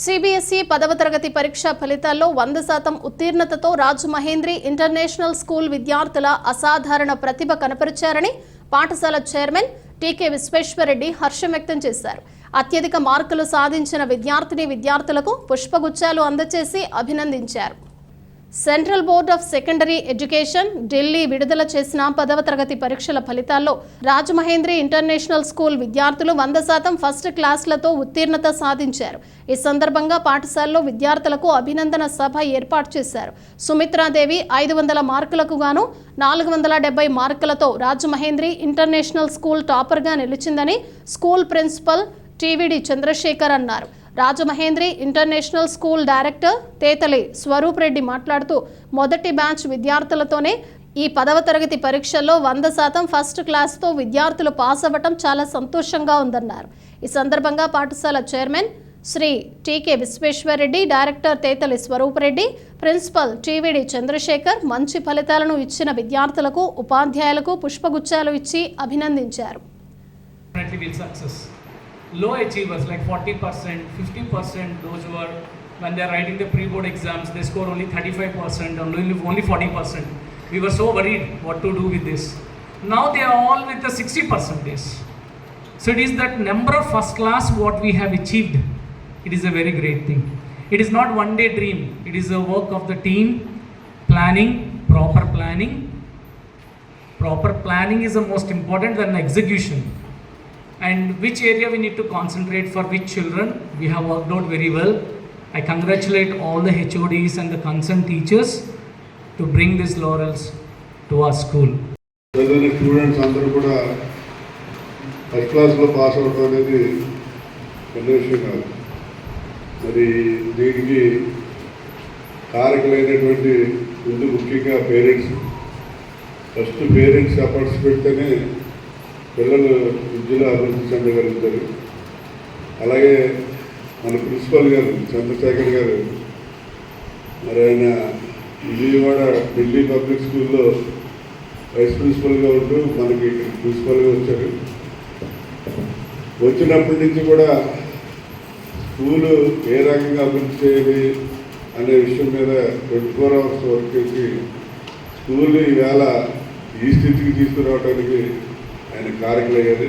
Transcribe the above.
CBSE పదవ తరగతి పరీక్ష ఫలితాల్లో వంద శాతం ఉత్తీర్ణతతో రాజమహేంద్రి ఇంటర్నేషనల్ స్కూల్ విద్యార్థుల అసాధారణ ప్రతిభ కనపరిచారని పాఠశాల చైర్మన్ టీకే విశ్వేశ్వరరెడ్డి హర్షం వ్యక్తం చేశారు. అత్యధిక మార్కులు సాధించిన విద్యార్థిని విద్యార్థులకు పుష్పగుచ్చాలు అందజేసి అభినందించారు. Central board of secondary education Delhi విడుదల చేసిన పదవ తరగతి పరీక్షల ఫలితాల్లో రాజమహేంద్రి ఇంటర్నేషనల్ స్కూల్ విద్యార్థులు వంద శాతం ఫస్ట్ క్లాసులతో ఉత్తీర్ణత సాధించారు. ఈ సందర్భంగా పాఠశాలలో విద్యార్థులకు అభినందన సభ ఏర్పాటు చేశారు. సుమిత్రాదేవి ఐదు వందల మార్కులకు గాను నాలుగు వందల డెబ్బై మార్కులతో రాజమహేంద్రి ఇంటర్నేషనల్ స్కూల్ టాపర్గా నిలిచిందని స్కూల్ ప్రిన్సిపల్ టీవీడి చంద్రశేఖర్ అన్నారు. Rajamahendri international school director Tetali Swaroop Reddy మాట్లాడుతూ మొదటి బ్యాచ్ విద్యార్థులతోనే ఈ పదవ తరగతి పరీక్షల్లో వంద శాతం ఫస్ట్ క్లాస్తో విద్యార్థులు పాస్ అవ్వటం చాలా సంతోషంగా ఉందన్నారు ఈ సందర్భంగా పాఠశాల chairman Shri TK Visweswarareddy director Tetali Swaroop Reddy principal TVD Chandrasekhar మంచి ఫలితాలను ఇచ్చిన విద్యార్థులకు ఉపాధ్యాయులకు పుష్పగుచ్చాలు ఇచ్చి అభినందించారు. Low achievers like 40%, 50%, those who are when they are writing the pre-board exams, they score only 35% and only, only 40%. We were so worried what to do with this. Now they are all with the 60 percentage. So it is that number of first class what we have achieved. It is a very great thing. It is not one day dream. It is a work of the team, planning, proper planning. Proper planning is the most important than execution and which area we need to concentrate for which children we have worked out very well i congratulate all the hods and the concerned teachers to bring these laurels to our school చదివిన students అందరూ కూడా first క్లాస్లో pass అవడం అనేది పెద్ద విషయం కాదు మరి దీనికి కారకులైనటువంటి ముందు ముఖ్యంగా పేరెంట్స్ ఫస్ట్ పేరెంట్స్ ఎఫర్ట్స్ పెడితేనే పిల్లలు విద్యలో అభివృద్ధి చెందగలుగుతారు. అలాగే మన ప్రిన్సిపల్ గారు చంద్రశేఖర్ గారు మరి ఆయన విజయవాడ ఢిల్లీ పబ్లిక్ స్కూల్లో వైస్ ప్రిన్సిపల్గా ఉంటూ మనకి ప్రిన్సిపల్గా వచ్చారు. వచ్చినప్పటి నుంచి కూడా స్కూలు ఏ రకంగా అభివృద్ధి చేయాలి అనే విషయం మీద ట్వంటీ ఫోర్ అవర్స్ వర్క్ చేసి స్కూల్ ఈవేళ ఈ స్థితికి తీసుకురావడానికి ఆయన కారకులయ్యారు